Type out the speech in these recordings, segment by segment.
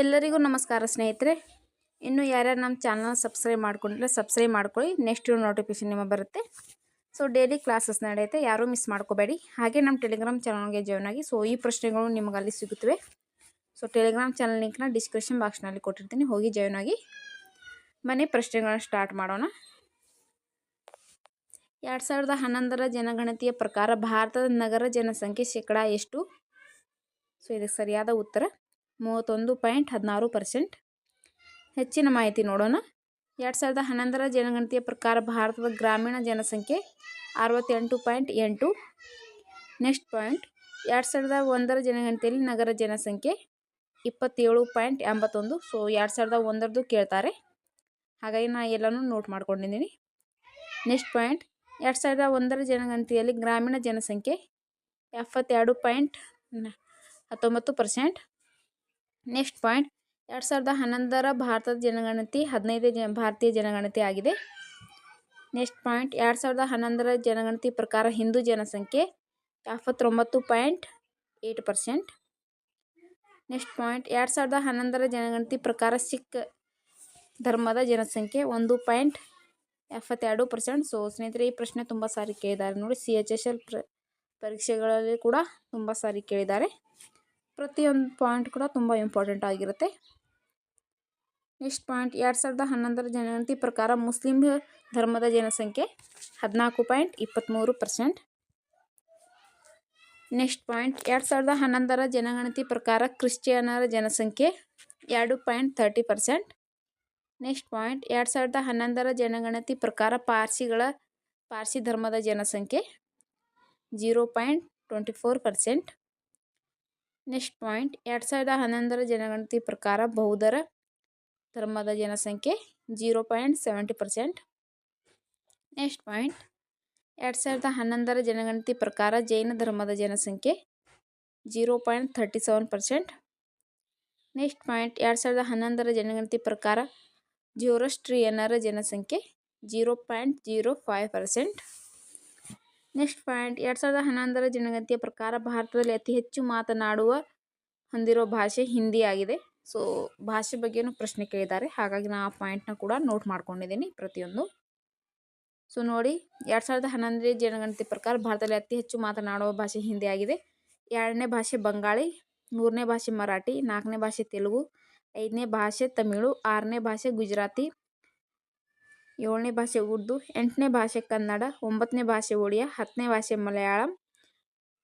ಎಲ್ಲರಿಗೂ ನಮಸ್ಕಾರ ಸ್ನೇಹಿತರೆ. ಇನ್ನು ಯಾರ್ಯಾರು ನಮ್ಮ ಚಾನಲ್ನ ಸಬ್ಸ್ಕ್ರೈಬ್ ಮಾಡ್ಕೊಂಡಿಲ್ಲ ಸಬ್ಸ್ಕ್ರೈಬ್ ಮಾಡ್ಕೊಳ್ಳಿ. ನೆಕ್ಸ್ಟ್ ನೋಟಿಫಿಕೇಶನ್ ನಿಮಗೆ ಬರುತ್ತೆ. ಸೊ ಡೈಲಿ ಕ್ಲಾಸಸ್ ನಡೆಯುತ್ತೆ. ಯಾರೂ ಮಿಸ್ ಮಾಡ್ಕೋಬೇಡಿ. ಹಾಗೆ ನಮ್ಮ ಟೆಲಿಗ್ರಾಮ್ ಚಾನಲ್ಗೆ ಜಾಯ್ನ್ ಆಗಿ ಸೊ ಈ ಪ್ರಶ್ನೆಗಳು ನಿಮಗೆ ಅಲ್ಲಿ ಸಿಗುತ್ತವೆ. ಸೊ ಟೆಲಿಗ್ರಾಮ್ ಚಾನಲ್ ಲಿಂಕ್ನ ಡಿಸ್ಕ್ರಿಪ್ಷನ್ ಬಾಕ್ಸ್ನಲ್ಲಿ ಕೊಟ್ಟಿರ್ತೀನಿ. ಹೋಗಿ ಜಾಯ್ನ್ ಆಗಿ. ಮನೆ ಪ್ರಶ್ನೆಗಳನ್ನ ಸ್ಟಾರ್ಟ್ ಮಾಡೋಣ. ಎರಡು ಸಾವಿರದ ಹನ್ನೊಂದರ ಜನಗಣತಿಯ ಪ್ರಕಾರ ಭಾರತದ ನಗರ ಜನಸಂಖ್ಯೆ ಶೇಕಡಾ ಎಷ್ಟು? ಸೊ ಇದಕ್ಕೆ ಸರಿಯಾದ ಉತ್ತರ. ಮೂವತ್ತೊಂದು ಪಾಯಿಂಟ್ ಹದಿನಾರು ಪರ್ಸೆಂಟ್. ಹೆಚ್ಚಿನ ಮಾಹಿತಿ ನೋಡೋಣ. ಎರಡು ಸಾವಿರದ ಹನ್ನೊಂದರ ಜನಗಣತಿಯ ಪ್ರಕಾರ ಭಾರತದ ಗ್ರಾಮೀಣ ಜನಸಂಖ್ಯೆ ಅರವತ್ತೆಂಟು ಪಾಯಿಂಟ್ ಎಂಟು. ನೆಕ್ಸ್ಟ್ ಪಾಯಿಂಟ್, ಎರಡು ಸಾವಿರದ ಒಂದರ ಜನಗಣತಿಯಲ್ಲಿ ನಗರ ಜನಸಂಖ್ಯೆ ಇಪ್ಪತ್ತೇಳು ಪಾಯಿಂಟ್ ಎಂಬತ್ತೊಂದು. ಸೊ ಎರಡು ಸಾವಿರದ ಒಂದರದ್ದು ಕೇಳ್ತಾರೆ. ಹಾಗಾಗಿ ನಾನು ಎಲ್ಲನೂ ನೋಟ್ ಮಾಡ್ಕೊಂಡಿದ್ದೀನಿ. ನೆಕ್ಸ್ಟ್ ಪಾಯಿಂಟ್, ಎರಡು ಸಾವಿರದ ಒಂದರ ಜನಗಣತಿಯಲ್ಲಿ ಗ್ರಾಮೀಣ ಜನಸಂಖ್ಯೆ ಎಪ್ಪತ್ತೆರಡು ಪಾಯಿಂಟ್ ಹತ್ತೊಂಬತ್ತು ಪರ್ಸೆಂಟ್. Next point. ಎರಡು ಸಾವಿರದ ಹನ್ನೊಂದರ ಭಾರತದ ಜನಗಣತಿ, ಹದಿನೈದು ಜನ ಭಾರತೀಯ ಜನಗಣತಿ ಆಗಿದೆ. Next point. ಎರಡು ಸಾವಿರದ ಹನ್ನೊಂದರ ಜನಗಣತಿ ಪ್ರಕಾರ ಹಿಂದೂ ಜನಸಂಖ್ಯೆ ಎಪ್ಪತ್ತೊಂಬತ್ತು point eight percent. Next point. ಎರಡು ಸಾವಿರದ ಹನ್ನೊಂದರ ಜನಗಣತಿ ಪ್ರಕಾರ ಸಿಖ್ ಧರ್ಮದ ಜನಸಂಖ್ಯೆ ಒಂದು ಪಾಯಿಂಟ್ ಎಪ್ಪತ್ತೆರಡು ಪರ್ಸೆಂಟ್. ಸೊ, ಸ್ನೇಹಿತರೆ, ಈ ಪ್ರಶ್ನೆ ತುಂಬ ಸಾರಿ ಕೇಳಿದ್ದಾರೆ. ನೋಡಿ, ಸಿ ಎಚ್ ಎಸ್ ಎಲ್ ಪ್ರ, ಪರೀಕ್ಷೆಗಳಲ್ಲಿ ಕೂಡ ತುಂಬ ಸಾರಿ ಕೇಳಿದ್ದಾರೆ. ಪ್ರತಿಯೊಂದು ಪಾಯಿಂಟ್ ಕೂಡ ತುಂಬ ಇಂಪಾರ್ಟೆಂಟ್ ಆಗಿರುತ್ತೆ. ನೆಕ್ಸ್ಟ್ ಪಾಯಿಂಟ್, ಎರಡು ಸಾವಿರದ ಹನ್ನೊಂದರ ಜನಗಣತಿ ಪ್ರಕಾರ ಮುಸ್ಲಿಂ ಧರ್ಮದ ಜನಸಂಖ್ಯೆ ಹದಿನಾಲ್ಕು ಪಾಯಿಂಟ್ ಇಪ್ಪತ್ತ್ಮೂರು ಪರ್ಸೆಂಟ್. ನೆಕ್ಸ್ಟ್ ಪಾಯಿಂಟ್, ಎರಡು ಸಾವಿರದ ಹನ್ನೊಂದರ ಜನಗಣತಿ ಪ್ರಕಾರ ಕ್ರಿಶ್ಚಿಯನರ ಜನಸಂಖ್ಯೆ ಎರಡು point thirty percent. Next point, ಎರಡು ಸಾವಿರದ ಹನ್ನೊಂದರ ಜನಗಣತಿ ಪ್ರಕಾರ ಪಾರ್ಸಿಗಳ ಪಾರ್ಸಿ ಧರ್ಮದ ಜನಸಂಖ್ಯೆ zero point twenty four percent. Next point, ಎರಡು ಸಾವಿರದ ಹನ್ನೊಂದರ ಜನಗಣತಿ ಪ್ರಕಾರ ಬೌದ್ಧರ ಧರ್ಮದ ಜನಸಂಖ್ಯೆ zero point seventy percent. Next point, ಎರಡು ಸಾವಿರದ ಹನ್ನೊಂದರ ಜನಗಣತಿ ಪ್ರಕಾರ ಜೈನ ಧರ್ಮದ ಜನಸಂಖ್ಯೆ zero point thirty seven percent. Next point, ಎರಡು ಸಾವಿರದ ಹನ್ನೊಂದರ ಜನಗಣತಿ ಪ್ರಕಾರ ಜ್ಯೂರಸ್ಟ್ರಿಯನ್ನರ ಜನಸಂಖ್ಯೆ zero point zero five percent. Next point, ಎರಡು ಸಾವಿರದ ಹನ್ನೊಂದರ ಜನಗಣತಿಯ ಪ್ರಕಾರ ಭಾರತದಲ್ಲಿ ಅತಿ ಹೆಚ್ಚು ಮಾತನಾಡುವ ಹೊಂದಿರೋ ಭಾಷೆ ಹಿಂದಿ ಆಗಿದೆ. ಸೊ ಭಾಷೆ ಬಗ್ಗೆಯೂ ಪ್ರಶ್ನೆ ಕೇಳಿದ್ದಾರೆ. ಹಾಗಾಗಿ ನಾನು ಆ ಪಾಯಿಂಟ್ನ ಕೂಡ ನೋಟ್ ಮಾಡ್ಕೊಂಡಿದ್ದೀನಿ ಪ್ರತಿಯೊಂದು. ಸೊ ನೋಡಿ, ಎರಡು ಸಾವಿರದ ಹನ್ನೊಂದರ ಜನಗಣತಿ ಪ್ರಕಾರ ಭಾರತದಲ್ಲಿ ಅತಿ ಹೆಚ್ಚು ಮಾತನಾಡುವ ಭಾಷೆ ಹಿಂದಿ ಆಗಿದೆ. ಎರಡನೇ ಭಾಷೆ ಬಂಗಾಳಿ, ಮೂರನೇ ಭಾಷೆ ಮರಾಠಿ, ನಾಲ್ಕನೇ ಭಾಷೆ ತೆಲುಗು, ಐದನೇ ಭಾಷೆ ತಮಿಳು, ಆರನೇ ಭಾಷೆ ಗುಜರಾತಿ ಏಳನೇ ಭಾಷೆ ಉರ್ದು, ಎಂಟನೇ ಭಾಷೆ ಕನ್ನಡ, ಒಂಬತ್ತನೇ ಭಾಷೆ ಒಡಿಯಾ, ಹತ್ತನೇ ಭಾಷೆ ಮಲಯಾಳಂ,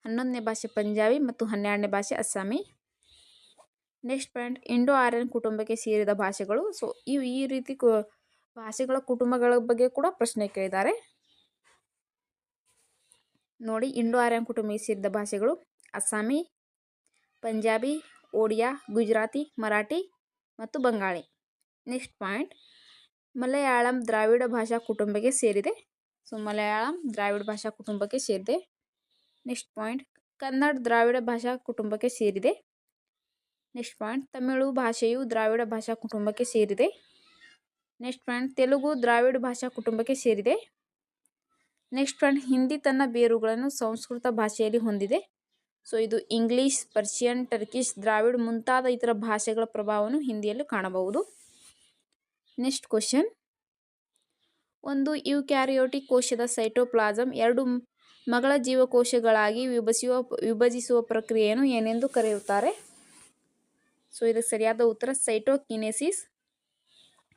ಹನ್ನೊಂದನೇ ಭಾಷೆ ಪಂಜಾಬಿ ಮತ್ತು ಹನ್ನೆರಡನೇ ಭಾಷೆ Assamese. Next point Indo Aryan ಕುಟುಂಬಕ್ಕೆ ಸೇರಿದ ಭಾಷೆಗಳು. ಸೊ ಇವು ಈ ರೀತಿ ಭಾಷೆಗಳ ಕುಟುಂಬಗಳ ಬಗ್ಗೆ ಕೂಡ ಪ್ರಶ್ನೆ ಕೇಳಿದ್ದಾರೆ. ನೋಡಿ ಇಂಡೋ ಆರ್ಯನ್ ಕುಟುಂಬಕ್ಕೆ ಸೇರಿದ ಭಾಷೆಗಳು ಅಸ್ಸಾಮಿ, ಪಂಜಾಬಿ, ಒಡಿಯಾ, ಗುಜರಾತಿ, ಮರಾಠಿ ಮತ್ತು ಬಂಗಾಳಿ. ನೆಕ್ಸ್ಟ್ ಪಾಯಿಂಟ್ ಮಲಯಾಳಂ ದ್ರಾವಿಡ ಭಾಷಾ ಕುಟುಂಬಕ್ಕೆ ಸೇರಿದೆ. ಸೊ, ಮಲಯಾಳಂ ದ್ರಾವಿಡ ಭಾಷಾ ಕುಟುಂಬಕ್ಕೆ ಸೇರಿದೆ. ನೆಕ್ಸ್ಟ್ ಪಾಯಿಂಟ್ ಕನ್ನಡ ದ್ರಾವಿಡ ಭಾಷಾ ಕುಟುಂಬಕ್ಕೆ ಸೇರಿದೆ. ನೆಕ್ಸ್ಟ್ ಪಾಯಿಂಟ್ ತಮಿಳು ಭಾಷೆಯು ದ್ರಾವಿಡ ಭಾಷಾ ಕುಟುಂಬಕ್ಕೆ ಸೇರಿದೆ. ನೆಕ್ಸ್ಟ್ ಪಾಯಿಂಟ್ ತೆಲುಗು ದ್ರಾವಿಡ ಭಾಷಾ ಕುಟುಂಬಕ್ಕೆ ಸೇರಿದೆ. ನೆಕ್ಸ್ಟ್ ಪಾಯಿಂಟ್ ಹಿಂದಿ ತನ್ನ ಬೇರುಗಳನ್ನು ಸಂಸ್ಕೃತ ಭಾಷೆಯಲ್ಲಿ ಹೊಂದಿದೆ. ಸೊ ಇದು ಇಂಗ್ಲೀಷ್ ಪರ್ಷಿಯನ್ ಟರ್ಕಿಶ್ ದ್ರಾವಿಡ್ ಮುಂತಾದ ಇತರ ಭಾಷೆಗಳ ಪ್ರಭಾವವನ್ನು ಹಿಂದಿಯಲ್ಲಿ ಕಾಣಬಹುದು. Next question. ಒಂದು ಯುಕ್ಯಾರಿಯೋಟಿಕ್ ಕೋಶದ ಸೈಟೋಪ್ಲಾಸಮ್ ಎರಡು ಮಗಳ ಜೀವಕೋಶಗಳಾಗಿ ವಿಭಜಿಸುವ ವಿಭಜಿಸುವ ಪ್ರಕ್ರಿಯೆಯನ್ನು ಏನೆಂದು ಕರೆಯುತ್ತಾರೆ? ಸೊ ಇದಕ್ಕೆ ಸರಿಯಾದ ಉತ್ತರ ಸೈಟೋಕಿನೆಸಿಸ್.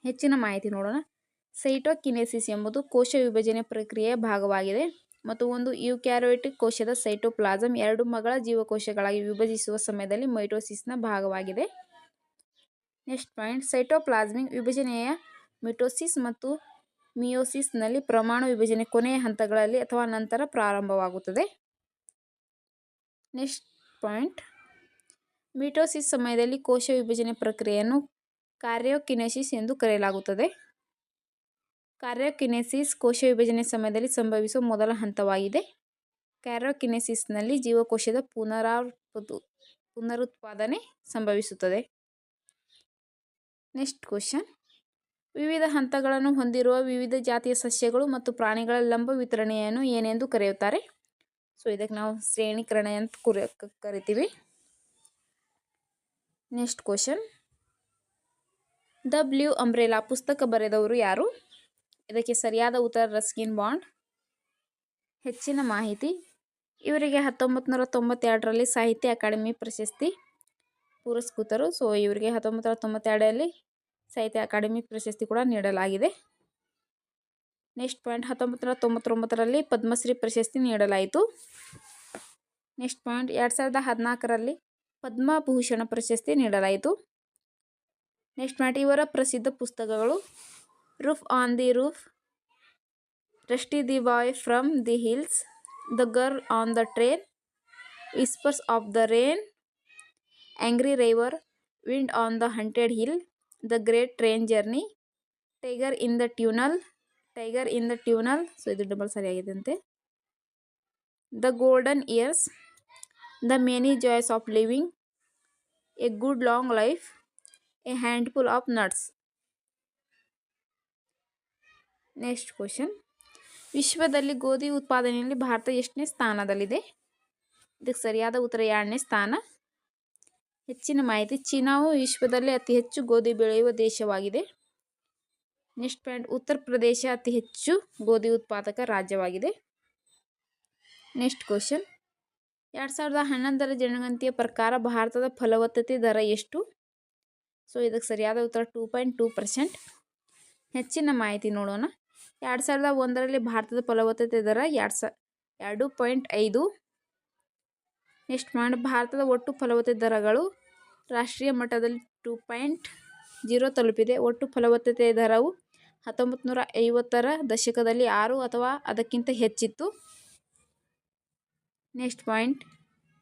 ಹೆಚ್ಚಿನ ಮಾಹಿತಿ ನೋಡೋಣ. ಸೈಟೋಕಿನೆಸಿಸ್ ಎಂಬುದು ಕೋಶ ವಿಭಜನೆ ಪ್ರಕ್ರಿಯೆಯ ಭಾಗವಾಗಿದೆ ಮತ್ತು ಒಂದು ಯುಕ್ಯಾರಿಯೋಟಿಕ್ ಕೋಶದ ಸೈಟೋಪ್ಲಾಸಮ್ ಎರಡು ಮಗಳ ಜೀವಕೋಶಗಳಾಗಿ ವಿಭಜಿಸುವ ಸಮಯದಲ್ಲಿ ಮೈಟೋಸಿಸ್ನ ಭಾಗವಾಗಿದೆ. ನೆಕ್ಸ್ಟ್ ಪಾಯಿಂಟ್, ಸೈಟೋಪ್ಲಾಸ್ಮಿಕ್ ವಿಭಜನೆಯ ಮಿಟೋಸಿಸ್ ಮತ್ತು ಮಿಯೋಸಿಸ್ನಲ್ಲಿ ಪ್ರಮಾಣ ವಿಭಜನೆ ಕೊನೆಯ ಹಂತಗಳಲ್ಲಿ ಅಥವಾ ನಂತರ ಪ್ರಾರಂಭವಾಗುತ್ತದೆ. ನೆಕ್ಸ್ಟ್ ಪಾಯಿಂಟ್, ಮಿಟೋಸಿಸ್ ಸಮಯದಲ್ಲಿ ಕೋಶ ವಿಭಜನೆ ಪ್ರಕ್ರಿಯೆಯನ್ನು ಕಾರ್ಯೋಕಿನೆಸಿಸ್ ಎಂದು ಕರೆಯಲಾಗುತ್ತದೆ. ಕಾರ್ಯೋಕಿನೆಸಿಸ್ ಕೋಶ ವಿಭಜನೆ ಸಮಯದಲ್ಲಿ ಸಂಭವಿಸುವ ಮೊದಲ ಹಂತವಾಗಿದೆ. ಕ್ಯಾರೋಕಿನೆಸಿಸ್ನಲ್ಲಿ ಜೀವಕೋಶದ ಪುನರಾವೃ ಪುನರುತ್ಪಾದನೆ ಸಂಭವಿಸುತ್ತದೆ. ನೆಕ್ಸ್ಟ್ ಕ್ವಶನ್ ವಿವಿಧ ಹಂತಗಳನ್ನು ಹೊಂದಿರುವ ವಿವಿಧ ಜಾತಿಯ ಸಸ್ಯಗಳು ಮತ್ತು ಪ್ರಾಣಿಗಳ ಲಂಬ ವಿತರಣೆಯನ್ನು ಏನೆಂದು ಕರೆಯುತ್ತಾರೆ? ಸೊ ಇದಕ್ಕೆ ನಾವು ಶ್ರೇಣೀಕರಣ ಅಂತ ಕುರಿ ಕರಿತೀವಿ. Next question the Blue Umbrella ಪುಸ್ತಕ ಬರೆದವರು ಯಾರು? ಇದಕ್ಕೆ ಸರಿಯಾದ ಉತ್ತರ ರಸ್ಕಿನ್ ಬಾಂಡ್ ಹೆಚ್ಚಿನ ಮಾಹಿತಿ. ಇವರಿಗೆ ಹತ್ತೊಂಬತ್ತು ನೂರ ತೊಂಬತ್ತೆರಡರಲ್ಲಿ ಸಾಹಿತ್ಯ ಅಕಾಡೆಮಿ ಪ್ರಶಸ್ತಿ. ಪುರಸ್ಕೃತರು. ಸೊ ಇವರಿಗೆ ಹತ್ತೊಂಬತ್ತು ತೊಂಬತ್ತೆರಡರಲ್ಲಿ ಸಾಹಿತ್ಯ ಅಕಾಡೆಮಿ ಪ್ರಶಸ್ತಿ ಕೂಡ ನೀಡಲಾಗಿದೆ. ನೆಕ್ಸ್ಟ್ ಪಾಯಿಂಟ್ ಹತ್ತೊಂಬತ್ತು ನೂರ ತೊಂಬತ್ತೊಂಬತ್ತರಲ್ಲಿ ಪದ್ಮಶ್ರೀ ಪ್ರಶಸ್ತಿ ನೀಡಲಾಯಿತು. ನೆಕ್ಸ್ಟ್ ಪಾಯಿಂಟ್ ಎರಡು ಸಾವಿರದ ಹದಿನಾಲ್ಕರಲ್ಲಿ ಪದ್ಮಭೂಷಣ ಪ್ರಶಸ್ತಿ ನೀಡಲಾಯಿತು. ನೆಕ್ಸ್ಟ್ ಪಾಯಿಂಟ್ ಇವರ ಪ್ರಸಿದ್ಧ ಪುಸ್ತಕಗಳು Roof on the Roof Rusty the Boy from the Hills the Girl on the Train Whispers of the Rain Angry River Wind on the Haunted Hill the Great Train Journey Tiger in the Tunnel Tiger in the Tunnel so ಇದು double ಸರಿಯಾಗಿದೆ the Golden Years the Many Joys of Living a Good Long Life a Handful of Nuts next question ವಿಶ್ವದಲ್ಲಿ ಗೋಧಿ ಉತ್ಪಾದನೆಯಲ್ಲಿ ಭಾರತ ಎಷ್ಟನೇ ಸ್ಥಾನದಲ್ಲಿದೆ? ಇದಕ್ಕೆ ಸರಿಯಾದ ಉತ್ತರ ಎರಡನೇ ಸ್ಥಾನ. ಹೆಚ್ಚಿನ ಮಾಹಿತಿ, ಚೀನಾವು ವಿಶ್ವದಲ್ಲಿ ಅತಿ ಹೆಚ್ಚು ಗೋಧಿ ಬೆಳೆಯುವ ದೇಶವಾಗಿದೆ. ನೆಕ್ಸ್ಟ್ ಪಾಯಿಂಟ್, ಉತ್ತರ ಪ್ರದೇಶ ಅತಿ ಹೆಚ್ಚು ಗೋಧಿ ಉತ್ಪಾದಕ ರಾಜ್ಯವಾಗಿದೆ. ನೆಕ್ಸ್ಟ್ ಕ್ವಶನ್, ಎರಡು ಸಾವಿರದ ಹನ್ನೊಂದರ ಜನಗಣತಿಯ ಪ್ರಕಾರ ಭಾರತದ ಫಲವತ್ತತೆ ದರ ಎಷ್ಟು? ಸೊ, ಇದಕ್ಕೆ ಸರಿಯಾದ ಉತ್ತರ ಟೂ ಪಾಯಿಂಟ್ ಟೂ ಪರ್ಸೆಂಟ್. ಹೆಚ್ಚಿನ ಮಾಹಿತಿ ನೋಡೋಣ. ಎರಡು ಸಾವಿರದ ಒಂದರಲ್ಲಿ ಭಾರತದ ಫಲವತ್ತತೆ ದರ ಎರಡು ಸ, ಎರಡು ಪಾಯಿಂಟ್ ಐದು ನೆಕ್ಸ್ಟ್ ಪಾಯಿಂಟ್ ಭಾರತದ ಒಟ್ಟು ಫಲವತ್ತತೆ ದರಗಳು ರಾಷ್ಟ್ರೀಯ ಮಟ್ಟದಲ್ಲಿ ಟೂ ಪಾಯಿಂಟ್ ಜೀರೋ ತಲುಪಿದೆ. ಒಟ್ಟು ಫಲವತ್ತತೆ ದರವು ಹತ್ತೊಂಬತ್ತು ನೂರ ಐವತ್ತರ ದಶಕದಲ್ಲಿ ಆರು ಅಥವಾ ಅದಕ್ಕಿಂತ ಹೆಚ್ಚಿತ್ತು. Next point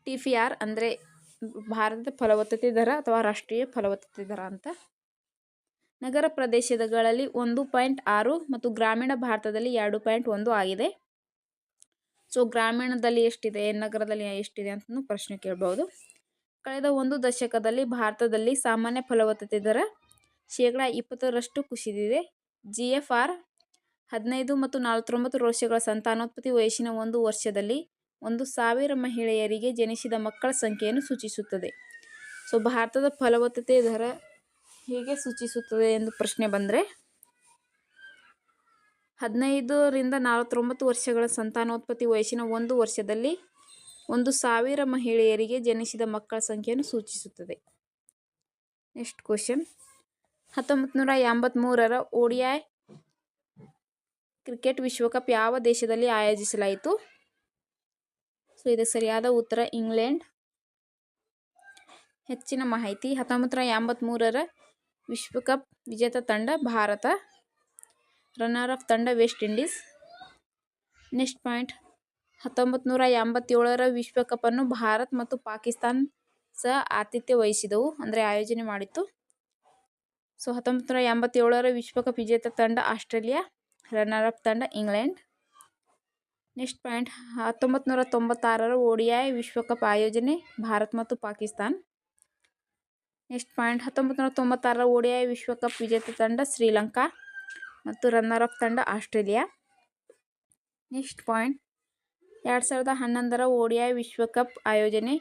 T F R ಅಂದರೆ ಭಾರತದ ಫಲವತ್ತತೆ ದರ ಅಥವಾ ರಾಷ್ಟ್ರೀಯ ಫಲವತ್ತತೆ ದರ ಅಂತ. ನಗರ ಪ್ರದೇಶಗಳಲ್ಲಿ ಒಂದು ಪಾಯಿಂಟ್ ಆರು ಮತ್ತು ಗ್ರಾಮೀಣ ಭಾರತದಲ್ಲಿ ಎರಡು ಪಾಯಿಂಟ್ ಒಂದು ಆಗಿದೆ. ಸೊ ಗ್ರಾಮೀಣದಲ್ಲಿ ಎಷ್ಟಿದೆ, ನಗರದಲ್ಲಿ ಎಷ್ಟಿದೆ ಅಂತಲೂ ಪ್ರಶ್ನೆ ಕೇಳ್ಬೋದು ಕಳೆದ ಒಂದು ದಶಕದಲ್ಲಿ ಭಾರತದಲ್ಲಿ ಸಾಮಾನ್ಯ ಫಲವತ್ತತೆ ದರ ಶೇಕಡ ಇಪ್ಪತ್ತರಷ್ಟು ಕುಸಿದಿದೆ. ಜಿ ಎಫ್ ಆರ್ ಹದಿನೈದು ಮತ್ತು ನಲವತ್ತೊಂಬತ್ತು ವರ್ಷಗಳ ಸಂತಾನೋತ್ಪತ್ತಿ ವಯಸ್ಸಿನ ಒಂದು ವರ್ಷದಲ್ಲಿ ಒಂದು ಸಾವಿರ ಮಹಿಳೆಯರಿಗೆ ಜನಿಸಿದ ಮಕ್ಕಳ ಸಂಖ್ಯೆಯನ್ನು ಸೂಚಿಸುತ್ತದೆ. ಸೊ ಭಾರತದ ಫಲವತ್ತತೆ ದರ ಹೇಗೆ ಸೂಚಿಸುತ್ತದೆ ಎಂದು ಪ್ರಶ್ನೆ ಬಂದರೆ ಹದಿನೈದರಿಂದ ನಲವತ್ತೊಂಬತ್ತು ವರ್ಷಗಳ ಸಂತಾನೋತ್ಪತ್ತಿ ವಯಸ್ಸಿನ ಒಂದು ವರ್ಷದಲ್ಲಿ ಒಂದು ಸಾವಿರ ಮಹಿಳೆಯರಿಗೆ ಜನಿಸಿದ ಮಕ್ಕಳ ಸಂಖ್ಯೆಯನ್ನು ಸೂಚಿಸುತ್ತದೆ. ನೆಕ್ಸ್ಟ್ ಕ್ವಶನ್ ಹತ್ತೊಂಬತ್ತು ನೂರ ಓಡಿಐ ಕ್ರಿಕೆಟ್ ವಿಶ್ವಕಪ್ ಯಾವ ದೇಶದಲ್ಲಿ ಆಯೋಜಿಸಲಾಯಿತು? ಸೊ ಇದು ಸರಿಯಾದ ಉತ್ತರ ಇಂಗ್ಲೆಂಡ್. ಹೆಚ್ಚಿನ ಮಾಹಿತಿ ಹತ್ತೊಂಬತ್ತು ನೂರ ವಿಶ್ವಕಪ್ ವಿಜೇತ ತಂಡ ಭಾರತ. ರನ್ನರ್ ಆಫ್ ತಂಡ ವೆಸ್ಟ್ ಇಂಡೀಸ್ ನೆಕ್ಸ್ಟ್ ಪಾಯಿಂಟ್ ಹತ್ತೊಂಬತ್ತು ನೂರ ಎಂಬತ್ತೇಳರ ವಿಶ್ವಕಪ್ಪನ್ನು ಭಾರತ್ ಮತ್ತು ಪಾಕಿಸ್ತಾನ್ ಸಹ ಆತಿಥ್ಯ ವಹಿಸಿದವು, ಅಂದರೆ ಆಯೋಜನೆ ಮಾಡಿತ್ತು. ಸೊ ಹತ್ತೊಂಬತ್ತು ನೂರ ಎಂಬತ್ತೇಳರ ವಿಶ್ವಕಪ್ ವಿಜೇತ ತಂಡ ಆಸ್ಟ್ರೇಲಿಯಾ ರನ್ನರ್ ಆಫ್ ತಂಡ ಇಂಗ್ಲೆಂಡ್ ನೆಕ್ಸ್ಟ್ ಪಾಯಿಂಟ್ ಹತ್ತೊಂಬತ್ತು ನೂರ ತೊಂಬತ್ತಾರರ ಓಡಿಐ ವಿಶ್ವಕಪ್ ಆಯೋಜನೆ, ಭಾರತ್ ಮತ್ತು ಪಾಕಿಸ್ತಾನ್. ನೆಕ್ಸ್ಟ್ ಪಾಯಿಂಟ್ ಹತ್ತೊಂಬತ್ತು ನೂರ ತೊಂಬತ್ತಾರರ ಓಡಿಐ ವಿಶ್ವಕಪ್ ವಿಜೇತ ತಂಡ, ಶ್ರೀಲಂಕಾ. ಮತ್ತು ರನ್ನರ್ ಅಪ್ ತಂಡ ಆಸ್ಟ್ರೇಲಿಯಾ. ನೆಕ್ಸ್ಟ್ ಪಾಯಿಂಟ್ ಎರಡು ಸಾವಿರದ ಹನ್ನೊಂದರ ಓಡಿಐ ವಿಶ್ವಕಪ್ ಆಯೋಜನೆ,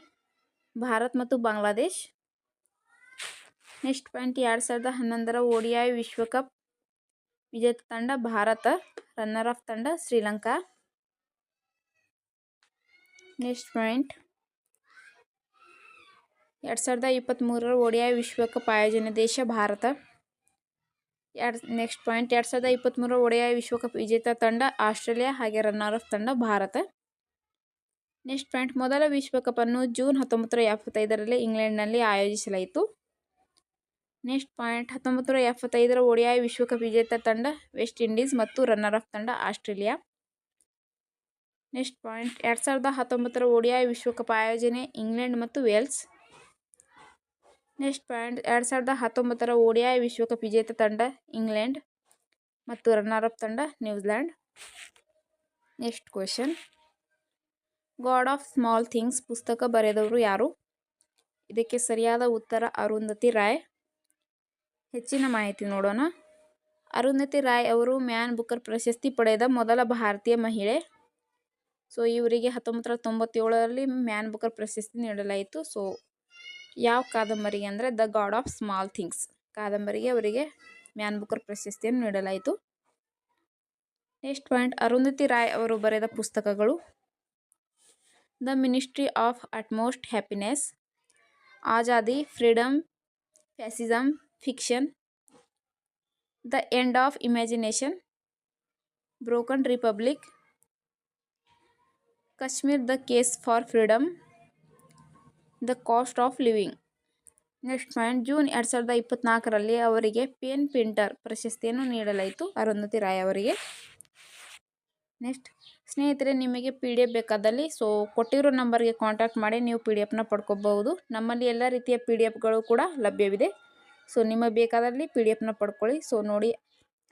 ಭಾರತ್ ಮತ್ತು ಬಾಂಗ್ಲಾದೇಶ್. ನೆಕ್ಸ್ಟ್ ಪಾಯಿಂಟ್ ಎರಡು ಸಾವಿರದ ಹನ್ನೊಂದರ ಓಡಿಐ ವಿಶ್ವಕಪ್ ವಿಜೇತ ತಂಡ, ಭಾರತ. ರನ್ನರ್ ಆಫ್ ತಂಡ, ಶ್ರೀಲಂಕಾ. ನೆಕ್ಸ್ಟ್ ಪಾಯಿಂಟ್ ಎರಡು ಸಾವಿರದ ಇಪ್ಪತ್ತ್ಮೂರರ ಓಡಿಐ ವಿಶ್ವಕಪ್ ಆಯೋಜನೆ, ದೇಶ, ಭಾರತ. ಎರಡು ನೆಕ್ಸ್ಟ್ ಪಾಯಿಂಟ್ ಎರಡು ಸಾವಿರದ ಇಪ್ಪತ್ತ್ಮೂರರ ಒಡೆಯ ವಿಶ್ವಕಪ್ ವಿಜೇತ ತಂಡ ಆಸ್ಟ್ರೇಲಿಯಾ ಹಾಗೆ ರನ್ನರ್ ಆಫ್ ತಂಡ ಭಾರತ. ನೆಕ್ಸ್ಟ್ ಪಾಯಿಂಟ್ ಮೊದಲ ವಿಶ್ವಕಪನ್ನು ಜೂನ್ ಹತ್ತೊಂಬತ್ತು ಎಪ್ಪತ್ತೈದರಲ್ಲಿ ಇಂಗ್ಲೆಂಡ್ನಲ್ಲಿ ಆಯೋಜಿಸಲಾಯಿತು. ನೆಕ್ಸ್ಟ್ ಪಾಯಿಂಟ್ ಹತ್ತೊಂಬತ್ತು ನೂರ ಎಪ್ಪತ್ತೈದರ ಒಡಿಐ ವಿಶ್ವಕಪ್ ವಿಜೇತ ತಂಡ ವೆಸ್ಟ್ ಇಂಡೀಸ್ ಮತ್ತು ರನ್ನರ್ ಆಫ್ ತಂಡ ಆಸ್ಟ್ರೇಲಿಯಾ. ನೆಕ್ಸ್ಟ್ ಪಾಯಿಂಟ್ ಎರಡು ಸಾವಿರದ ಹತ್ತೊಂಬತ್ತರ ಒಡಿಐ ವಿಶ್ವಕಪ್ ಆಯೋಜನೆ ಇಂಗ್ಲೆಂಡ್ ಮತ್ತು ವೇಲ್ಸ್ ನೆಕ್ಸ್ಟ್ ಪಾಯಿಂಟ್ ಎರಡು ಸಾವಿರದ ಹತ್ತೊಂಬತ್ತರ ಓಡಿಯಾ ವಿಶ್ವಕಪ್ ವಿಜೇತ ತಂಡ ಇಂಗ್ಲೆಂಡ್ ಮತ್ತು ರನ್ನರ್ ಅಪ್ ತಂಡ New Zealand. Next question. God of small things ಪುಸ್ತಕ ಬರೆದವರು ಯಾರು? ಇದಕ್ಕೆ ಸರಿಯಾದ ಉತ್ತರ ಅರುಂಧತಿ ರಾಯ್. ಹೆಚ್ಚಿನ ಮಾಹಿತಿ ನೋಡೋಣ. ಅರುಂಧತಿ ರಾಯ್ ಅವರು ಮ್ಯಾನ್ ಬುಕರ್ ಪ್ರಶಸ್ತಿ ಪಡೆದ ಮೊದಲ ಭಾರತೀಯ ಮಹಿಳೆ. ಸೊ ಇವರಿಗೆ ಹತ್ತೊಂಬತ್ತರ ತೊಂಬತ್ತೇಳರಲ್ಲಿ ಮ್ಯಾನ್ ಬುಕರ್ ಪ್ರಶಸ್ತಿ ನೀಡಲಾಯಿತು. ಸೊ ಯಾವ ಕಾದಂಬರಿ ಅಂದರೆ the God of Small Things. ಕಾದಂಬರಿಗೆ ಅವರಿಗೆ ಮ್ಯಾನ್ ಬುಕರ್ ಪ್ರಶಸ್ತಿಯನ್ನು ನೀಡಲಾಯಿತು. ನೆಕ್ಸ್ಟ್ ಪಾಯಿಂಟ್, ಅರುಂಧತಿ ರಾಯ್ ಅವರು ಬರೆದ ಪುಸ್ತಕಗಳು. The Ministry of Utmost Happiness, Azadi, Freedom Fascism Fiction, the End of Imagination, Broken Republic, Kashmir the Case for Freedom the Cost of Living. Next point, June ಎರಡು ಸಾವಿರದ ಇಪ್ಪತ್ತ್ನಾಲ್ಕರಲ್ಲಿ ಅವರಿಗೆ pain Pinter ಪ್ರಶಸ್ತಿಯನ್ನು ನೀಡಲಾಯಿತು. ಅರುಂಧತಿ ರಾಯ್ ಅವರಿಗೆ. Next, ಸ್ನೇಹಿತರೆ, ನಿಮಗೆ ಪಿ ಡಿ ಎಫ್ ಬೇಕಾದಲ್ಲಿ, so, ಕೊಟ್ಟಿರೋ ನಂಬರ್ಗೆ ಕಾಂಟ್ಯಾಕ್ಟ್ ಮಾಡಿ, ನೀವು ಪಿ ಡಿ ಎಫ್ನ ಪಡ್ಕೋಬಹುದು. ನಮ್ಮಲ್ಲಿ ಎಲ್ಲ ರೀತಿಯ ಪಿ ಡಿ ಎಫ್ಗಳು ಕೂಡ ಲಭ್ಯವಿದೆ. ಸೊ, ನಿಮಗೆ ಬೇಕಾದಲ್ಲಿ ಪಿ ಡಿ ಎಫ್ನ ಪಡ್ಕೊಳ್ಳಿ. ಸೊ, ನೋಡಿ,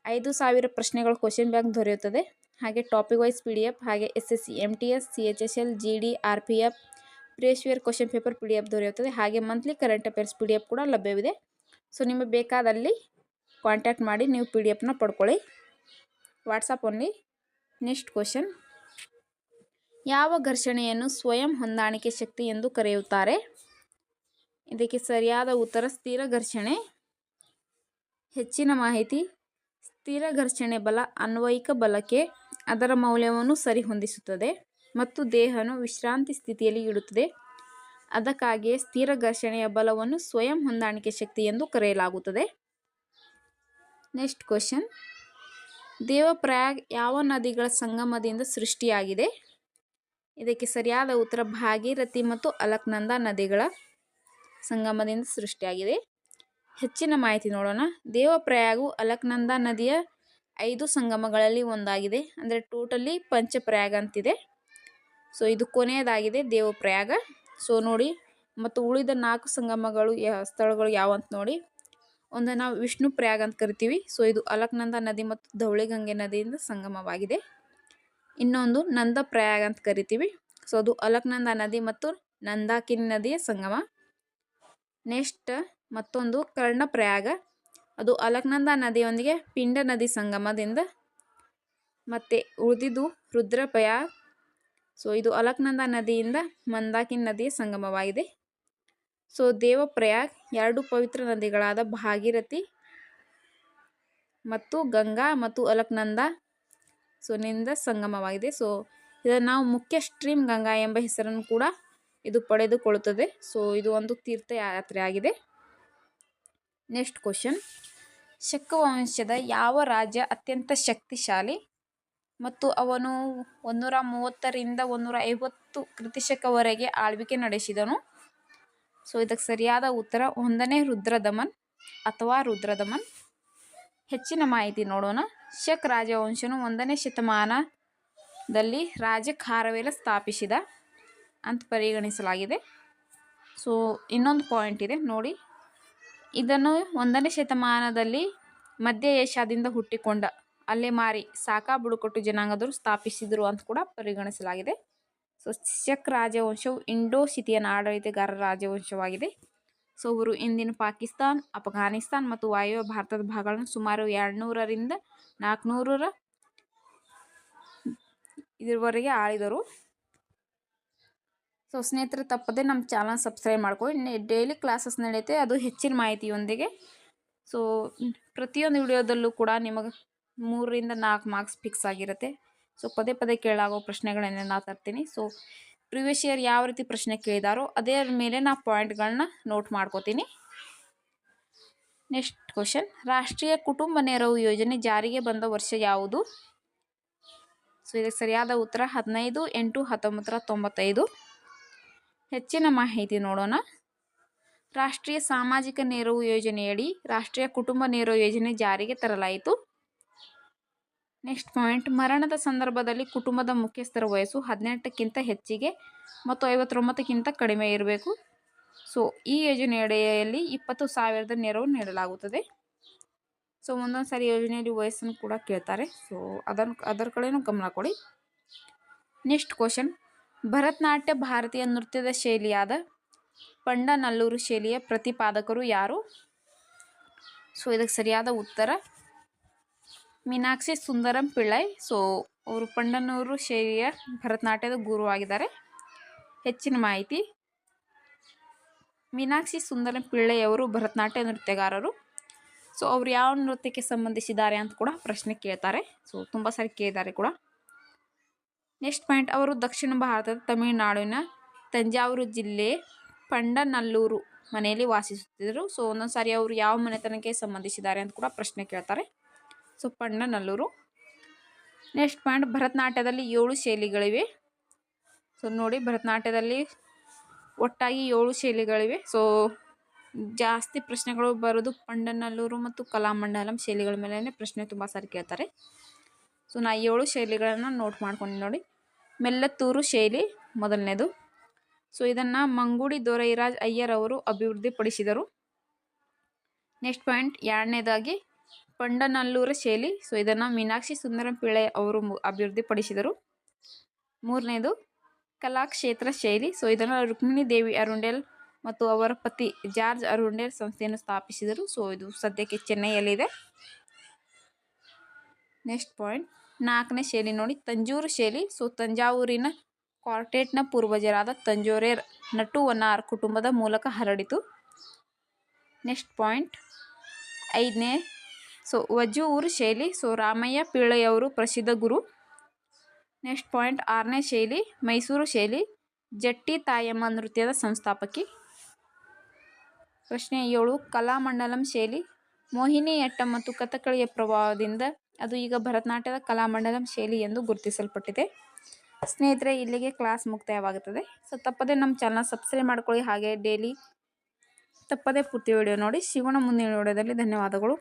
ಐದು ಸಾವಿರ ಪ್ರಶ್ನೆಗಳು ಕ್ವಶನ್ ಬ್ಯಾಂಕ್ ದೊರೆಯುತ್ತದೆ. ಹಾಗೆ topic wise P D F, ಹಾಗೆ S S C M T S, C H S L, G D, R P F previous question paper P D F ದೊರೆಯುತ್ತದೆ. ಹಾಗೆ monthly current affairs P D F ಕೂಡ ಲಭ್ಯವಿದೆ. So ನಿಮಗೆ ಬೇಕಾದಲ್ಲಿ contact ಮಾಡಿ, ನೀವು P D ಎಫ್ನ ಪಡ್ಕೊಳ್ಳಿ. ವಾಟ್ಸಪ್ ಓನ್ಲಿ ನೆಕ್ಸ್ಟ್ ಕ್ವಶನ್ ಯಾವ ಘರ್ಷಣೆಯನ್ನು ಸ್ವಯಂ ಹೊಂದಾಣಿಕೆ ಶಕ್ತಿ ಎಂದು ಕರೆಯುತ್ತಾರೆ? ಇದಕ್ಕೆ ಸರಿಯಾದ ಉತ್ತರ ಸ್ಥಿರ ಘರ್ಷಣೆ. ಹೆಚ್ಚಿನ ಮಾಹಿತಿ. ಸ್ಥಿರ ಘರ್ಷಣೆ ಬಲ, ಅನ್ವಯಿಕ ಬಲಕ್ಕೆ ಅದರ ಮೌಲ್ಯವನ್ನು ಸರಿಹೊಂದಿಸುತ್ತದೆ. ಮತ್ತು ದೇಹನು ವಿಶ್ರಾಂತಿ ಸ್ಥಿತಿಯಲ್ಲಿ ಇಡುತ್ತದೆ. ಅದಕ್ಕಾಗಿಯೇ ಸ್ಥಿರ ಘರ್ಷಣೆಯ ಬಲವನ್ನು ಸ್ವಯಂ ಹೊಂದಾಣಿಕೆ ಶಕ್ತಿ ಎಂದು ಕರೆಯಲಾಗುತ್ತದೆ. Next question. ದೇವಪ್ರಯಾಗ್ ಯಾವ ನದಿಗಳ ಸಂಗಮದಿಂದ ಸೃಷ್ಟಿಯಾಗಿದೆ? ಇದಕ್ಕೆ ಸರಿಯಾದ ಉತ್ತರ ಭಾಗೀರಥಿ ಮತ್ತು ಅಲಕ್ನಂದ ನದಿಗಳ ಸಂಗಮದಿಂದ ಸೃಷ್ಟಿಯಾಗಿದೆ. ಹೆಚ್ಚಿನ ಮಾಹಿತಿ ನೋಡೋಣ. ದೇವಪ್ರಯಾಗು ಅಲಕ್ನಂದ ನದಿಯ ಐದು ಸಂಗಮಗಳಲ್ಲಿ ಒಂದಾಗಿದೆ. ಅಂದರೆ ಟೋಟಲಿ ಪಂಚಪ್ರಯಾಗ ಅಂತಿದೆ. ಸೊ ಇದು ಕೊನೆಯದಾಗಿದೆ ದೇವಪ್ರಯಾಗ. ಸೊ ನೋಡಿ, ಮತ್ತು ಉಳಿದ ನಾಲ್ಕು ಸಂಗಮಗಳು ಯಾ, ಸ್ಥಳಗಳು ಯಾವಂತ ನೋಡಿ. ಒಂದು ನಾವು ವಿಷ್ಣು ಪ್ರಯಾಗ ಅಂತ ಕರಿತೀವಿ. ಸೊ ಇದು ಅಲಕ್ನಂದ ನದಿ ಮತ್ತು ಧವಳಿಗಂಗೆ ನದಿಯಿಂದ ಸಂಗಮವಾಗಿದೆ. ಇನ್ನೊಂದು ನಂದ ಪ್ರಯಾಗ ಅಂತ ಕರಿತೀವಿ. ಸೊ ಅದು ಅಲಕ್ನಂದ ನದಿ ಮತ್ತು ನಂದಾಕಿನಿ ನದಿಯ ಸಂಗಮ. ನೆಕ್ಸ್ಟ್ ಮತ್ತೊಂದು ಕರ್ಣ ಪ್ರಯಾಗ. ಅದು ಅಲಕ್ನಂದ ನದಿಯೊಂದಿಗೆ ಪಿಂಡ ನದಿ ಸಂಗಮದಿಂದ ಮತ್ತು ಉಳಿದಿದ್ದು ರುದ್ರಪ್ರಯಾಗ್. ಸೊ, ಇದು ಅಲಕ್ನಂದ ನದಿಯಿಂದ ಮಂದಾಕಿನ್ ನದಿಯ ಸಂಗಮವಾಗಿದೆ. ಸೊ, ದೇವಪ್ರಯಾಗ್ ಎರಡು ಪವಿತ್ರ ನದಿಗಳಾದ ಭಾಗೀರಥಿ ಮತ್ತು ಗಂಗಾ ಮತ್ತು ಅಲಕ್ನಂದ ಸೊ ನಿಂದ ಸಂಗಮವಾಗಿದೆ. ಸೊ ಇದನ್ನು ನಾವು ಮುಖ್ಯ ಸ್ಟ್ರೀಮ್ ಗಂಗಾ ಎಂಬ ಹೆಸರನ್ನು ಕೂಡ ಇದು ಪಡೆದುಕೊಳ್ಳುತ್ತದೆ. ಸೊ, ಇದು ಒಂದು ತೀರ್ಥಯಾತ್ರೆ ಆಗಿದೆ ನೆಕ್ಸ್ಟ್ ಕ್ವಶನ್. ಶಕವಂಶದ ಯಾವ ರಾಜ್ಯ ಅತ್ಯಂತ ಶಕ್ತಿಶಾಲಿ ಮತ್ತು ಅವನು ಒಂದೂರ ಮೂವತ್ತರಿಂದ ಒಂದೂರ ಐವತ್ತು ಕೃತಿಶಕವರೆಗೆ ಆಳ್ವಿಕೆ ನಡೆಸಿದನು. ಸೊ, ಇದಕ್ಕೆ ಸರಿಯಾದ ಉತ್ತರ ಒಂದನೇ ರುದ್ರದಮನ್ ಅಥವಾ ರುದ್ರದಮನ್. ಹೆಚ್ಚಿನ ಮಾಹಿತಿ ನೋಡೋಣ. ಶಕ್ ರಾಜವಂಶನು ಒಂದನೇ ಶತಮಾನದಲ್ಲಿ ರಾಜ ಖಾರವೇಲ ಸ್ಥಾಪಿಸಿದ ಅಂತ ಪರಿಗಣಿಸಲಾಗಿದೆ. ಸೊ, ಇನ್ನೊಂದು ಪಾಯಿಂಟ್ ಇದೆ, ನೋಡಿ. ಇದನ್ನು ಒಂದನೇ ಶತಮಾನದಲ್ಲಿ ಮಧ್ಯ ಏಷ್ಯಾದಿಂದ ಹುಟ್ಟಿಕೊಂಡ ಅಲ್ಲೇ ಮಾರಿ ಸಾಕಾ ಬುಡಕಟ್ಟು ಜನಾಂಗದವರು ಸ್ಥಾಪಿಸಿದರು ಅಂತ ಕೂಡ ಪರಿಗಣಿಸಲಾಗಿದೆ. ಸೊ ಚಕ್ ರಾಜವಂಶವು ಇಂಡೋ ಸಿಟಿಯನ್ ಆಡಳಿತಗಾರ ರಾಜವಂಶವಾಗಿದೆ. ಸೊ ಅವರು ಇಂದಿನ ಪಾಕಿಸ್ತಾನ್, ಅಫ್ಘಾನಿಸ್ತಾನ್ ಮತ್ತು ವಾಯುವ್ಯ ಭಾರತದ ಭಾಗಗಳನ್ನು ಸುಮಾರು ಎರಡುನೂರರಿಂದ ನಾಲ್ಕುನೂರರ ಇದರವರೆಗೆ ಆಳಿದರು. ಸೊ ಸ್ನೇಹಿತರೆ, ತಪ್ಪದೆ ನಮ್ಮ ಚಾನಲ್ ಸಬ್ಸ್ಕ್ರೈಬ್ ಮಾಡ್ಕೊಂಡು ಡೈಲಿ ಕ್ಲಾಸಸ್ ನಡೆಯುತ್ತೆ. ಅದು ಹೆಚ್ಚಿನ ಮಾಹಿತಿಯೊಂದಿಗೆ. ಸೊ ಪ್ರತಿಯೊಂದು ವಿಡಿಯೋದಲ್ಲೂ ಕೂಡ ನಿಮಗೆ ಮೂರರಿಂದ ನಾಲ್ಕು ಮಾರ್ಕ್ಸ್ ಫಿಕ್ಸ್ ಆಗಿರುತ್ತೆ. ಸೊ ಪದೇ ಪದೇ ಕೇಳಾಗೋ ಪ್ರಶ್ನೆಗಳನ್ನೇ ನಾ ತರ್ತೀನಿ. ಸೊ ಪ್ರಿವಿಯಸ್ ಇಯರ್ ಯಾವ ರೀತಿ ಪ್ರಶ್ನೆ ಕೇಳಿದಾರೋ ಅದೇ ಮೇಲೆ ನಾ ಪಾಯಿಂಟ್ಗಳನ್ನ ನೋಟ್ ಮಾಡ್ಕೋತೀನಿ. ನೆಕ್ಸ್ಟ್ ಕ್ವಶನ್ ರಾಷ್ಟ್ರೀಯ ಕುಟುಂಬ ನೆರವು ಯೋಜನೆ ಜಾರಿಗೆ ಬಂದ ವರ್ಷ ಯಾವುದು? ಸೊ ಇದಕ್ಕೆ ಸರಿಯಾದ ಉತ್ತರ ಹದಿನೈದು, ಎಂಟು, ಹತ್ತೊಂಬತ್ತರ ತೊಂಬತ್ತೈದು. ಹೆಚ್ಚಿನ ಮಾಹಿತಿ ನೋಡೋಣ. ರಾಷ್ಟ್ರೀಯ ಸಾಮಾಜಿಕ ನೆರವು ಯೋಜನೆಯಡಿ ರಾಷ್ಟ್ರೀಯ ಕುಟುಂಬ ನೆರವು ಯೋಜನೆ ಜಾರಿಗೆ ತರಲಾಯಿತು. ನೆಕ್ಸ್ಟ್ ಪಾಯಿಂಟ್, ಮರಣದ ಸಂದರ್ಭದಲ್ಲಿ ಕುಟುಂಬದ ಮುಖ್ಯಸ್ಥರ ವಯಸ್ಸು ಹದಿನೆಂಟಕ್ಕಿಂತ ಹೆಚ್ಚಿಗೆ ಮತ್ತು ಐವತ್ತೊಂಬತ್ತಕ್ಕಿಂತ ಕಡಿಮೆ ಇರಬೇಕು. ಸೊ ಈ ಯೋಜನೆಯಡಿಯಲ್ಲಿ ಇಪ್ಪತ್ತು ಸಾವಿರದ ನೆರವು ನೀಡಲಾಗುತ್ತದೆ. ಸೊ ಒಂದೊಂದು ಸಾರಿ ಯೋಜನೆಯಲ್ಲಿ ವಯಸ್ಸನ್ನು ಕೂಡ ಕೇಳ್ತಾರೆ. ಸೊ ಅದನ್ನು ಅದರ ಕಡೆಯೂ ಗಮನ ಕೊಡಿ. ನೆಕ್ಸ್ಟ್ ಕ್ವಶನ್ ಭರತನಾಟ್ಯ ಭಾರತೀಯ ನೃತ್ಯದ ಶೈಲಿಯಾದ ಪಂಡನಲ್ಲೂರು ಶೈಲಿಯ ಪ್ರತಿಪಾದಕರು ಯಾರು? ಸೊ ಇದಕ್ಕೆ ಸರಿಯಾದ ಉತ್ತರ ಮೀನಾಕ್ಷಿ ಸುಂದರಂ ಪಿಳ್ಳೈ ಸೊ ಅವರು ಪಂಡನೂರು ಶೈಲಿಯ ಭರತನಾಟ್ಯದ ಗುರು ಆಗಿದ್ದಾರೆ. ಹೆಚ್ಚಿನ ಮಾಹಿತಿ. ಮೀನಾಕ್ಷಿ ಸುಂದರಂ ಪಿಳ್ಳೈಯವರು ಭರತನಾಟ್ಯ ನೃತ್ಯಗಾರರು. ಸೊ ಅವ್ರು ಯಾವ ನೃತ್ಯಕ್ಕೆ ಸಂಬಂಧಿಸಿದ್ದಾರೆ ಅಂತ ಕೂಡ ಪ್ರಶ್ನೆ ಕೇಳ್ತಾರೆ. ಸೊ ತುಂಬ ಸಾರಿ ಕೇಳಿದ್ದಾರೆ ಕೂಡ. ನೆಕ್ಸ್ಟ್ ಪಾಯಿಂಟ್ ಅವರು ದಕ್ಷಿಣ ಭಾರತದ ತಮಿಳುನಾಡಿನ ತಂಜಾವೂರು ಜಿಲ್ಲೆ ಪಂಡನಲ್ಲೂರು ಮನೆಯಲ್ಲಿ ವಾಸಿಸುತ್ತಿದ್ದರು. ಸೊ ಒಂದೊಂದು ಸಾರಿ ಅವರು ಯಾವ ಮನೆತನಕ್ಕೆ ಸಂಬಂಧಿಸಿದ್ದಾರೆ ಅಂತ ಕೂಡ ಪ್ರಶ್ನೆ ಕೇಳ್ತಾರೆ. ಸೊ ನಲ್ಲೂರು. ನೆಕ್ಸ್ಟ್ ಪಾಯಿಂಟ್ ಭರತನಾಟ್ಯದಲ್ಲಿ ಏಳು ಶೈಲಿಗಳಿವೆ. ಸೊ ನೋಡಿ, ಭರತನಾಟ್ಯದಲ್ಲಿ ಒಟ್ಟಾಗಿ ಏಳು ಶೈಲಿಗಳಿವೆ. ಸೊ ಜಾಸ್ತಿ ಪ್ರಶ್ನೆಗಳು ಬರೋದು ಪಂಡನಲ್ಲೂರು ಮತ್ತು ಕಲಾಮಂಡಲಂ ಶೈಲಿಗಳ ಮೇಲೆ ಪ್ರಶ್ನೆ ತುಂಬ ಸಾರಿ ಕೇಳ್ತಾರೆ. ಸೊ ನಾ ಏಳು ಶೈಲಿಗಳನ್ನು ನೋಟ್ ಮಾಡ್ಕೊಂಡು ನೋಡಿ. ಮೆಲ್ಲತ್ತೂರು ಶೈಲಿ ಮೊದಲನೇದು. ಸೊ ಇದನ್ನು ಮಂಗುಡಿ ದೊರೈರಾಜ್ ಅಯ್ಯರ್ ಅವರು ಅಭಿವೃದ್ಧಿಪಡಿಸಿದರು. ನೆಕ್ಸ್ಟ್ ಪಾಯಿಂಟ್ ಎರಡನೇದಾಗಿ ಪಂಡನಲ್ಲೂರ ಶೈಲಿ. ಸೊ ಇದನ್ನು ಮೀನಾಕ್ಷಿ ಸುಂದರಂ ಪಿಳೆ ಅವರು ಅಭಿವೃದ್ಧಿಪಡಿಸಿದರು. ಮೂರನೇದು, ಕಲಾಕ್ಷೇತ್ರ ಶೈಲಿ. ಸೊ ಇದನ್ನು ರುಕ್ಮಿಣಿ ದೇವಿ ಅರುಂಡೆಲ್ ಮತ್ತು ಅವರ ಪತಿ ಜಾರ್ಜ್ ಅರುಂಡೆಲ್ ಸಂಸ್ಥೆಯನ್ನು ಸ್ಥಾಪಿಸಿದರು. ಸೊ ಇದು ಸದ್ಯಕ್ಕೆ ಚೆನ್ನೈಯಲ್ಲಿದೆ. ನೆಕ್ಸ್ಟ್ ಪಾಯಿಂಟ್ ನಾಲ್ಕನೇ ಶೈಲಿ ನೋಡಿ. ತಂಜೂರು ಶೈಲಿ. ಸೊ ತಂಜಾವೂರಿನ ಕ್ವಾರ್ಟೆಟ್ನ ಪೂರ್ವಜರಾದ ತಂಜೋರೇರ್ ನಟುವನಾರ್ ಕುಟುಂಬದ ಮೂಲಕ ಹರಡಿತು. ನೆಕ್ಸ್ಟ್ ಪಾಯಿಂಟ್ ಐದನೇ ಸೊ ವಜೂರು ಶೈಲಿ ಸೊ ರಾಮಯ್ಯ ಪಿಳ್ಳೆಯವರು ಪ್ರಸಿದ್ಧ ಗುರು ನೆಕ್ಸ್ಟ್ ಪಾಯಿಂಟ್ ಆರನೇ ಶೈಲಿ ಮೈಸೂರು ಶೈಲಿ ಜಟ್ಟಿ ತಾಯಮ್ಮ ನೃತ್ಯದ ಸಂಸ್ಥಾಪಕಿ ಪ್ರಶ್ನೆ ಏಳು ಕಲಾಮಂಡಲಂ ಶೈಲಿ ಮೋಹಿನಿಯಟ್ಟಂ ಮತ್ತು ಕಥಕಳಿಯ ಪ್ರಭಾವದಿಂದ ಅದು ಈಗ ಭರತನಾಟ್ಯದ ಕಲಾಮಂಡಲಂ ಶೈಲಿ ಎಂದು ಗುರುತಿಸಲ್ಪಟ್ಟಿದೆ ಸ್ನೇಹಿತರೆ ಇಲ್ಲಿಗೆ ಕ್ಲಾಸ್ ಮುಕ್ತಾಯವಾಗುತ್ತದೆ ಸೊ ತಪ್ಪದೇ ನಮ್ಮ ಚಾನಲ್ ಸಬ್ಸ್ಕ್ರೈಬ್ ಮಾಡ್ಕೊಳ್ಳಿ ಹಾಗೆ ಡೈಲಿ ತಪ್ಪದೇ ಪೂರ್ತಿ ವಿಡಿಯೋ ನೋಡಿ ಶಿವನ ಮುಂದಿನ ವಿಡಿಯೋದಲ್ಲಿ ಧನ್ಯವಾದಗಳು